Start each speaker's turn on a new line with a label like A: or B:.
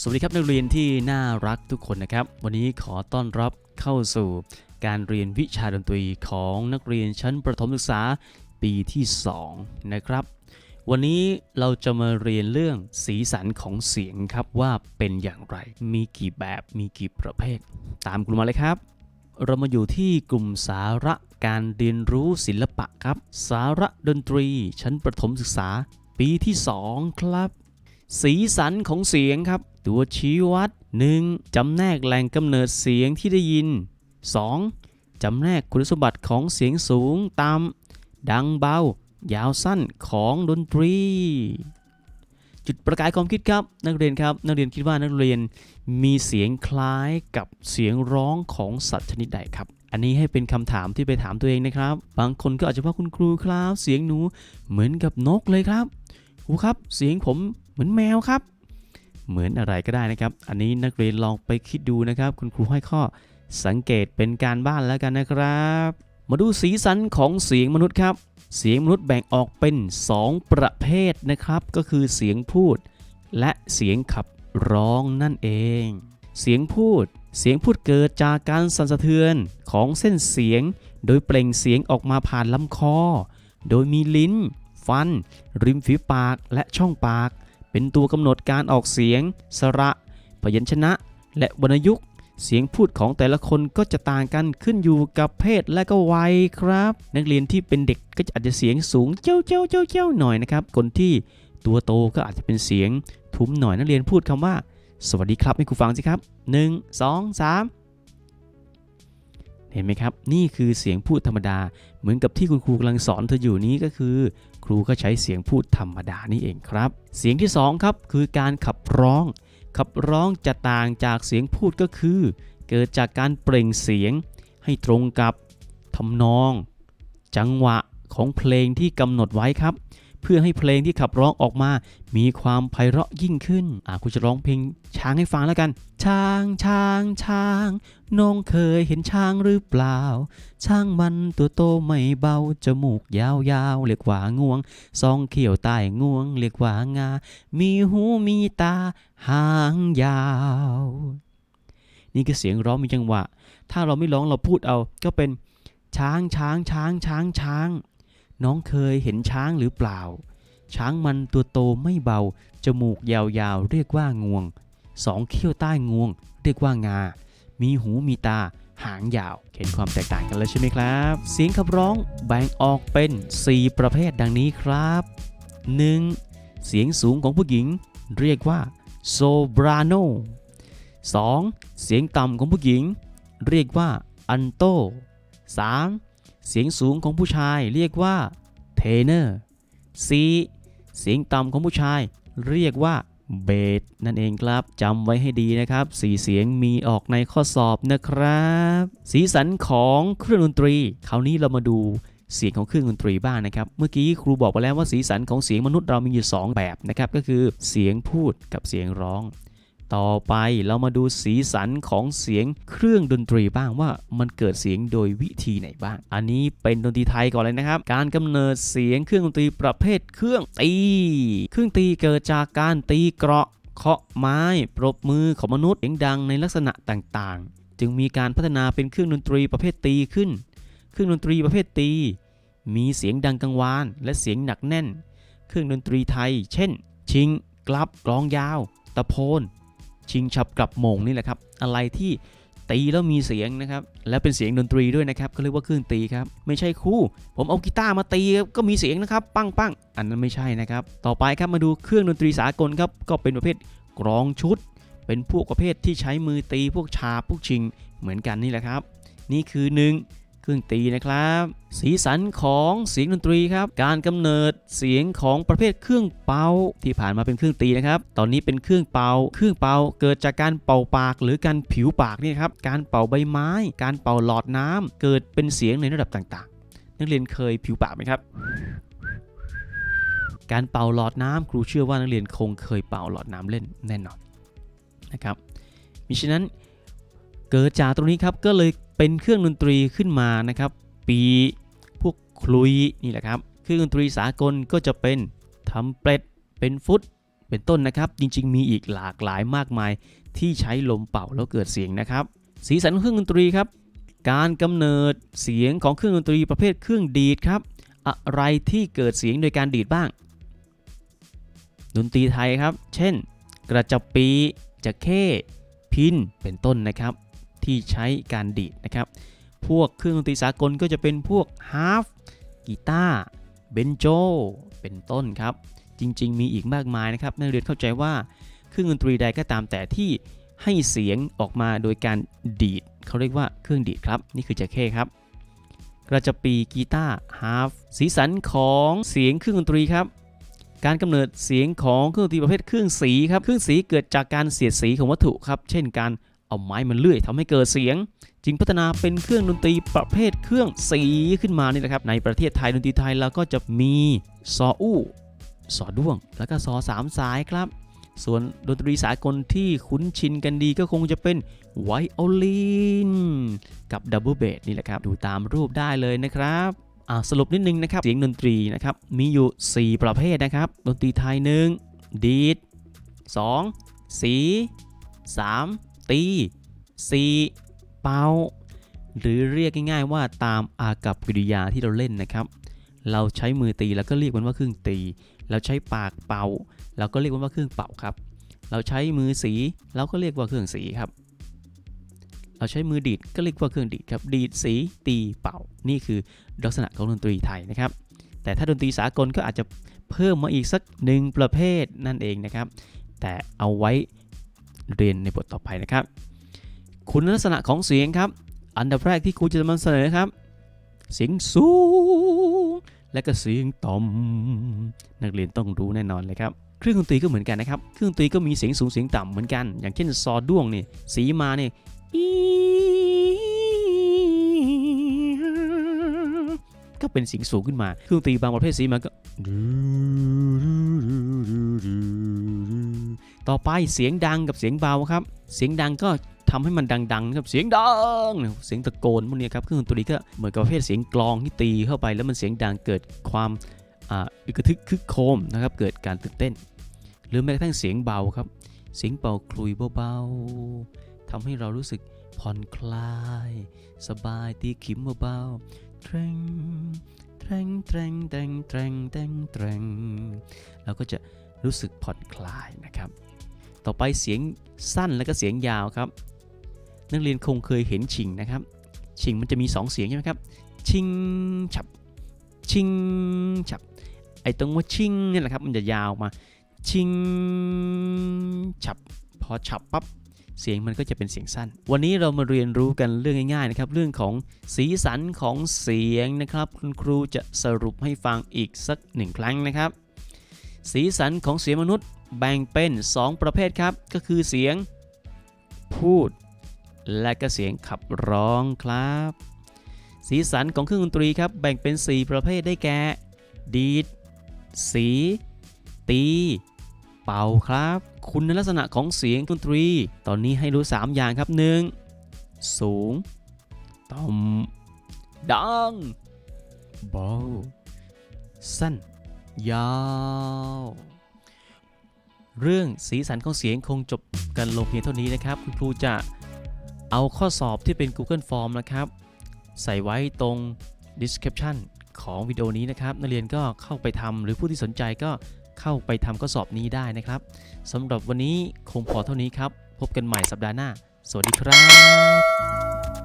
A: สวัสดีครับนักเรียนที่น่ารักทุกคนนะครับ วันนี้ขอต้อนรับเข้าสู่การเรียนวิชาดนตรีของนักเรียนชั้นประถมศึกษาปีที่ 2 นะครับ วันนี้เราจะมาเรียนเรื่องสีสันของเสียงครับว่าเป็นอย่างไร มีกี่แบบมีกี่ประเภท ตามกลุ่มมาเลยครับ เรามาอยู่ที่กลุ่มสาระการเรียนรู้ศิลปะครับ สาระดนตรีชั้นประถมศึกษาปีที่ 2 ครับ สีสันของเสียงครับ ตัวชี้วัด 1. จำแนกแหล่งกำเนิดเสียงที่ได้ยิน 2. จำแนกคุณสมบัติของเสียงสูงต่ำดังเบา ยาวสั้นของดนตรี จุดประกายความคิดครับ นักเรียนครับ นักเรียนคิดว่านักเรียนมีเสียงคล้ายกับเสียงร้องของสัตว์ชนิดใดครับ อันนี้ให้เป็นคำถามที่ไปถามตัวเองนะครับ บางคนก็อาจจะว่าคุณครูครับ เสียงหนูเหมือนกับนกเลยครับครูครับ เสียงผมเหมือนแมวครับ เหมือนอะไรก็ได้นะครับ อันนี้นักเรียนลองไปคิดดูนะครับ คุณครูให้ข้อสังเกตเป็นการบ้านแล้วกันนะครับ มาดูสีสันของเสียงมนุษย์ครับ เสียงมนุษย์แบ่งออกเป็น 2 ประเภทนะครับ ก็คือเสียงพูด และเสียงขับร้องนั่นเอง เสียงพูด เสียงพูดเกิดจากการสั่นสะเทือนของเส้นเสียง โดยเปล่งเสียงออกมาผ่านลำคอ โดยมีลิ้น ฟัน ริมฝีปากและช่องปาก เป็นตัวกำหนดการออกเสียง สระ พยัญชนะ และวรรณยุกต์ เสียงพูดของแต่ละคนก็จะต่างกันขึ้นอยู่กับเพศและก็วัยครับ นักเรียนที่เป็นเด็กก็อาจจะเสียงสูงเจ้าเจ้าเจ้าเจ้าหน่อยนะครับ คนที่ตัวโตก็อาจจะเป็นเสียงทุ้มหน่อยนักเรียนพูดคำว่า สวัสดีครับให้ครูฟังสิครับ 1 2 3 เห็นไหมครับ นี่คือเสียงพูดธรรมดา เหมือนกับที่คุณครูกำลังสอนเธออยู่นี้ก็คือ ครูก็ใช้เสียงพูดธรรมดานี่เองครับ เสียงที่สองครับคือการขับร้อง ขับร้องจะต่างจากเสียงพูดก็คือ เกิดจากการเปล่งเสียง ให้ตรงกับทำนอง จังหวะของเพลงที่กำหนดไว้ครับ เพื่อให้เพลงที่ขับร้องออกมา มีความไพเราะยิ่งขึ้น อ่าคุณจะร้องเพลงช้างให้ฟังแล้วกัน ช้างช้างช้างน้องเคยเห็นช้างหรือเปล่า ช้างมันตัวโตไม่เบาจมูกยาวๆเรียกว่างวงซองเขียวใต้งวงเรียกว่างา มีหูมีตาหางยาว นี่คือเสียงร้องมีจังหวะ ถ้าเราไม่ร้องเราพูดเอาก็เป็นช้างช้างช้างช้างช้าง น้องเคยเห็นช้างหรือเปล่า ช้างมันตัวโตไม่เบา จมูกยาวๆ เรียกว่างวง สองเขี้ยวใต้งวง เรียกว่างา มีหูมีตา หางยาว เห็นความแตกต่างกันแล้วใช่ไหมครับ เสียงขับร้องแบ่งออกเป็น 4 ประเภทดังนี้ครับ 1. เสียงสูงของผู้หญิง เรียกว่าโซบราโน 2. เสียงต่ำของผู้หญิง เรียกว่าอันโต 3. เสียงสูงของผู้ชายเรียกว่าเทเนอร์ 4. เสียงต่ำของผู้ชายเรียกว่าเบสนั่นเองครับจำไว้ให้ดีนะครับสีเสียงมีออกในข้อสอบนะครับ สีสันของเครื่องดนตรี คราวนี้เรามาดูเสียงของเครื่องดนตรีบ้างนะครับ เมื่อกี้ครูบอกไปแล้วว่าสีสันของเสียงมนุษย์เรามีอยู่ 2 แบบนะครับ ก็คือเสียงพูดกับเสียงร้อง ต่อไปเรามาดูสีสันของเสียงเครื่องดนตรีบ้างว่ามันเกิดเสียงโดยวิธีไหนบ้าง อันนี้เป็นดนตรีไทยก่อนเลยนะครับ การกำเนิดเสียงเครื่องดนตรีประเภทเครื่องตี เครื่องตีเกิดจากการตีเกราะเคาะไม้ปรบมือของมนุษย์เสียงดังในลักษณะต่างๆ จึงมีการพัฒนาเป็นเครื่องดนตรีประเภทตีขึ้น เครื่องดนตรีประเภทตี มีเสียงดังกังวาน และเสียงหนักแน่น เครื่องดนตรีไทย เช่น ชิง กลับกลองยาว ตะโพน ชิงฉับกลับโมงนี่แหละครับ อะไรที่ตีแล้วมีเสียงนะครับ และเป็นเสียงดนตรีด้วยนะครับก็เรียกว่าเครื่องตีครับ ไม่ใช่คู่ ผมเอากีตาร์มาตีก็มีเสียงนะครับ ปั้งปั้งอันนั้นไม่ใช่นะครับ ต่อไปครับมาดูเครื่องดนตรีสากลครับ ก็เป็นประเภทกรองชุด เป็นพวกประเภทที่ใช้มือตีพวกชาพวกชิง เหมือนกันนี่แหละครับ นี่คือหนึ่ง เครื่องตีนะครับ สีสันของเสียงดนตรีครับ การกำเนิดเสียงของประเภทเครื่องเป่าที่ผ่านมาเป็นเครื่องตีนะครับ ตอนนี้เป็นเครื่องเป่า เครื่องเป่าเกิดจากการเป่าปากหรือการผิวปากนี่ครับ การเป่าใบไม้ การเป่าหลอดน้ำเกิดเป็นเสียงในระดับต่างๆ นักเรียนเคยผิวปากไหมครับการเป่าหลอดน้ำครูเชื่อว่านักเรียนคงเคยเป่าหลอดน้ำเล่นแน่นอนนะครับมิฉะนั้นเกิดจากตรงนี้ครับก็เลย เป็นเครื่องดนตรีขึ้นมานะครับ ปีพวกคลุยนี่แหละครับเครื่องดนตรีสากลก็จะเป็นทำเป็ดเป็นฟุตเป็นต้นนะครับ จริงๆ มีอีกหลากหลายมากมายที่ใช้ลมเป่าแล้วเกิดเสียงนะครับ สีสันเครื่องดนตรีครับ การกำเนิดเสียงของเครื่องดนตรีประเภทเครื่องดีดครับ อะไรที่เกิดเสียงโดยการดีดบ้าง ดนตรีไทยครับ เช่น กระจับปีจะเข้พินเป็นต้นนะครับ ที่ใช้การดีดนะครับ พวกเครื่องดนตรีสากลก็จะเป็นพวกฮาร์ฟกีตาร์เบนโจเป็นต้นครับ จริง ๆ มีอีกมากมายนะครับนักเรียนเข้าใจว่าเครื่องดนตรีใดก็ตามแต่ที่ให้เสียงออกมาโดยการดีดเขาเรียกว่าเครื่องดีดครับ นี่คือจะเข้ครับ กระจปีกีตาร์ฮาร์ฟสีสันของเสียงเครื่องดนตรีครับการกำเนิดเสียงของเครื่องดนตรีประเภทเครื่องสีครับ เครื่องสีเกิดจากการเสียดสีของวัตถุครับ เช่นการ เอาไม้มันเลื่อยทำให้เกิดเสียง จึงพัฒนาเป็นเครื่องดนตรีประเภทเครื่องสีขึ้นมานี่แหละครับในประเทศไทยดนตรีไทยเราก็จะมีซออู้ซอด้วง แล้วก็ซอสามสายครับ ส่วนดนตรีสากลที่คุ้นชินกันดีก็คงจะเป็นไวโอลินกับดับเบิลเบสนี่แหละครับ ดูตามรูปได้เลยนะครับสรุปนิดนึงนะครับ เสียงดนตรีนะครับมีอยู่ 4 ประเภทนะครับ ดนตรีไทย 1 ดีด 2 สี 3 ตี4เป่าหรือเรียกง่ายๆว่าตามอากับกิริยาที่เราเล่นนะครับ เราใช้มือตีแล้วก็เรียกมันว่าเครื่องตี เราใช้ปากเป่าเราก็เรียกมันว่าเครื่องเป่าครับ เราใช้มือสีเราก็เรียกว่าเครื่องสีครับ เราใช้มือดีดก็เรียกว่าเครื่องดีดครับ ดีดสีตีเป่า นี่คือลักษณะของดนตรีไทยนะครับ แต่ถ้าดนตรีสากลก็อาจจะเพิ่มมาอีกสักหนึ่งประเภทนั่นเองนะครับ แต่เอาไว้ เรียนในบทต่อไปนะครับ คุณลักษณะของเสียงครับ อันดับแรกที่ครูจะนำเสนอครับ เสียงสูง และก็เสียงต่ำนักเรียนต้องรู้แน่นอนเลยครับเครื่องดนตรีก็เหมือนกันนะครับ เครื่องดนตรีก็มีเสียงสูงเสียงต่ำเหมือนกัน อย่างเช่นซอด้วงเนี่ยสีมาเนี่ยก็เป็นเสียงสูงขึ้นมา เครื่องดนตรีบางประเภทสีมาก็ ต่อไปเสียงดังกับเสียงเบาครับ เสียงดังก็ทำให้มันดังๆครับเสียงดังเสียงตะโกนพวกนี้ครับเครื่องดนตรีก็เหมือนกับประเภทเสียงกลองที่ตีเข้าไป แล้วมันเสียงดังเกิดความอึกทึกคึกโครมนะครับเกิดการตื่นเต้น หรือแม้กระทั่งเสียงเบาครับ เสียงเป่าคลุยเบาๆทำให้เรารู้สึกผ่อนคลาย สบายตีขิมเบาๆเทรงเทรงเทรงเทรงเทรงเทรงเทรงเราก็จะรู้สึกผ่อนคลายนะครับ ต่อไปเสียงสั้นแล้วก็เสียงยาวครับ นักเรียนคงเคยเห็นชิงนะครับ ชิงมันจะมี 2 เสียงใช่ไหมครับ ชิงฉับ ชิงฉับ ไอ้ตรงว่าชิงนี่แหละครับ มันจะยาวมา ชิงฉับ พอฉับปั๊บเสียงมันก็จะเป็นเสียงสั้น วันนี้เรามาเรียนรู้กันเรื่องง่ายๆนะครับ เรื่องของสีสันของเสียงนะครับ คุณครูจะสรุปให้ฟังอีกสักหนึ่งครั้งนะครับ สีสันของเสียงมนุษย์ แบ่งเป็น 2 ประเภทครับ ก็คือเสียงพูด และก็เสียงขับร้องครับ สีสันของเครื่องดนตรีครับแบ่งเป็น 4 ประเภทได้แก่ ดีด สี ตี เป่าครับ คุณลักษณะของเสียงดนตรี ตอนนี้ให้รู้ 3 อย่างครับ 1. สูง ต่ำดังเบาสั้น ยาว เรื่องสีสันของเสียงคงจบกันลงเพียงเท่านี้นะครับ คุณครูจะเอาข้อสอบที่เป็น Google Form นะครับ ใส่ไว้ตรง description ของวิดีโอนี้นะครับ นักเรียนก็เข้าไปทำหรือผู้ที่สนใจก็เข้าไปทำข้อสอบนี้ได้นะครับสำหรับวันนี้คงพอเท่านี้ครับ พบกันใหม่สัปดาห์หน้า สวัสดีครับ